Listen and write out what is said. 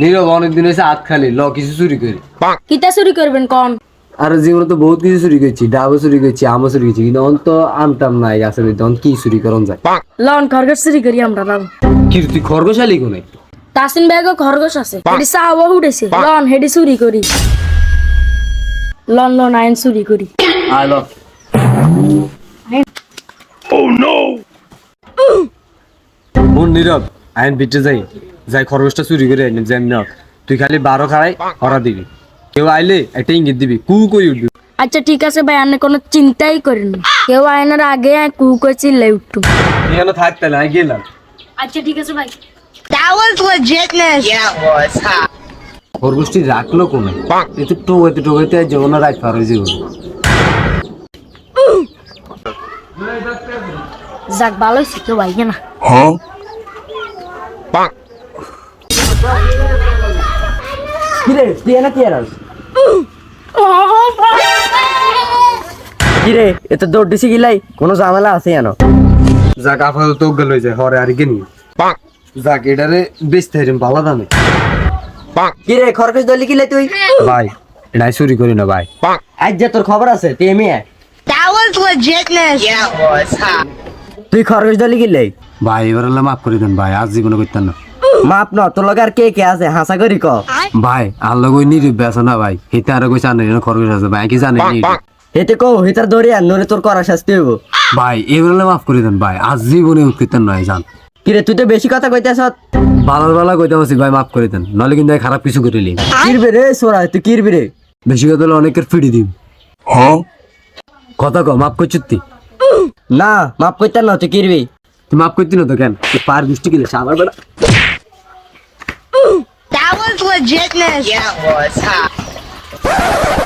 নীরব অনেকদিন হয়েছে হাত খালি। ল কিছু চুরি করি। কিতা চুরি করবেন কন? আর জীবনে তো বহুত কিছু চুরি করছি ডাবও চুরি করছি আমও চুরি করছি কিন্তু অন্ত আমটাম নাই গাছের ভিতরে কি চুরি করন যায়। লন খরগোশ চুরি করি আমরা লন। কি তুই খরগোশালি কোনে? তাসিন ব্যাগও খরগোশ আছে হেডি চাওয়া উঠেছে। লন হেডি চুরি করি। লন লন আইন চুরি করি। আয় ল। বোন নীরব আইন বিটে যাই। যাই খরগোশটা চুরি করে আনি যেমন। তুই খালি বারো খাড়াই হরা দিবি। কেউ আইলে একটা ইঙ্গিত দিবি কু করে উঠবি। আচ্ছা ঠিক আছে ভাই আপনি কোনো চিন্তাই করেন। না কেউ আয়নার আগে কু করে চিল্লাই উঠটু এখানে থাকতে না গেলাম। আচ্ছা ঠিক আছে ভাই। That was legitness. Yeah, it was. খরগোশটি রাখল কোনে? এতে টোকাইতে টোকাইতে যেমন রাখ পার হয়ে যাব যাক ভালো হয়েছে কেউ না না কিরে তুই এনে কি এরাস কিরে এত দৌড় দিছি গিলাই কোনো ঝামেলা আছে জানো যাক আপাতত তো গেল যায় হরে আর গেনি যাক এটারে বেচতে হারিম ভালো দামে কিরে খরগোশ দলি গিলাই তুই ভাই এটাই চুরি করি না ভাই আজ যে তোর খবর আছে তুই এমনি আয়। That was legitness. Yeah, it was. Ha. তুই খরগোশ দলি গিলাই ভাই এবার মাফ করে দেন ভাই আজ জীবনে করতেন না মাপ ন তোর লগে আর কে কে আছে? হাসা করি ক। ভাই আর ওই নিরিব বেসো না ভাই? হিতে আর কই জানে না খরগোশ আছে। ভাই কি জানে নি হেতে কো হেতার দৌড়ি আর নরে তোর করা শাস্তি হইব ভাই এবার মাফ করে দেন ভাই। আজ জীবনে উৎকৃতন নয় জান। কিরে তুই তো বেশি কথা কইতেছ বালার বালা কইতে পারছি ভাই মাফ করে দেন। নাহলে কিন্তু খারাপ কিছু করিলি কিরবে রে সোরা তুই কিরবি রে বেশি কথা হলে অনেকের ফিরি দিম। কথা কো মাফ করছিস তুই না মাপ কইতার না তুই কিরবি তুই মাফ করতি না তো কেন? পার দৃষ্টি গেলে সাবার বেড়া That was legitness. Yeah, it was. Ha.